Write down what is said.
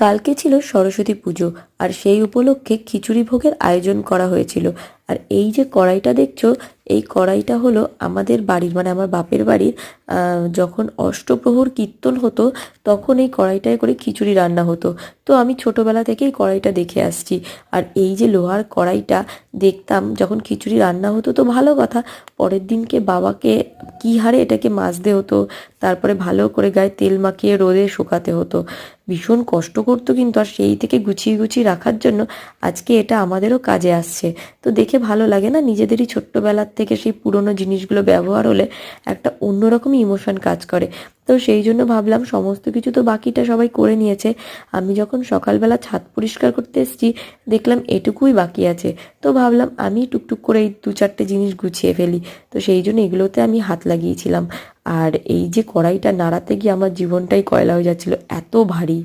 কালকে ছিল সরস্বতী পুজো আর সেই উপলক্ষে খিচুড়ি ভোগের আয়োজন করা হয়েছিল। আর এই যে কড়াইটা দেখছ, এই কড়াইটা হলো আমাদের বাড়ির মানে আমার বাপের বাড়ির যখন অষ্টপ্রহর কীর্তন হতো, তখন এই কড়াইটায় করে খিচুড়ি রান্না হতো। তো আমি ছোটোবেলা থেকেই কড়াইটা দেখে আসছি। আর এই যে লোহার কড়াইটা দেখতাম, যখন খিচুড়ি রান্না হতো, তো ভালো কথা, পরের দিনকে বাবাকে কী হারে এটাকে মাজতে হতো, তারপরে ভালো করে গায়ে তেল মাখিয়ে রোদে শুকাতে হতো। ভীষণ কষ্ট করতো কিন্তু, আর সেই থেকে গুছিয়ে গুছিয়ে রাখার জন্য আজকে এটা আমাদেরও কাজে আসছে। তো দেখে ভালো লাগে না, নিজেদেরই ছোট্টবেলার থেকে সেই পুরনো জিনিসগুলো ব্যবহার হলে একটা অন্যরকমই ইমোশন কাজ করে। তো সেই জন্য ভাবলাম সমস্ত কিছু তো বাকিটা সবাই করে নিয়েছে। আমি যখন সকালবেলা ছাদ পরিষ্কার করতে এসেছি, দেখলাম এটুকুই বাকি আছে। তো ভাবলাম আমি টুকটুক করে এই দু চারটে জিনিস গুছিয়ে ফেলি। তো সেই জন্য এগুলোতে আমি হাত লাগিয়েছিলাম। আর এই যে কড়াইটা নাড়াতে গিয়ে আমার জীবনটাই কয়লা হয়ে যাচ্ছিল, এত ভারী।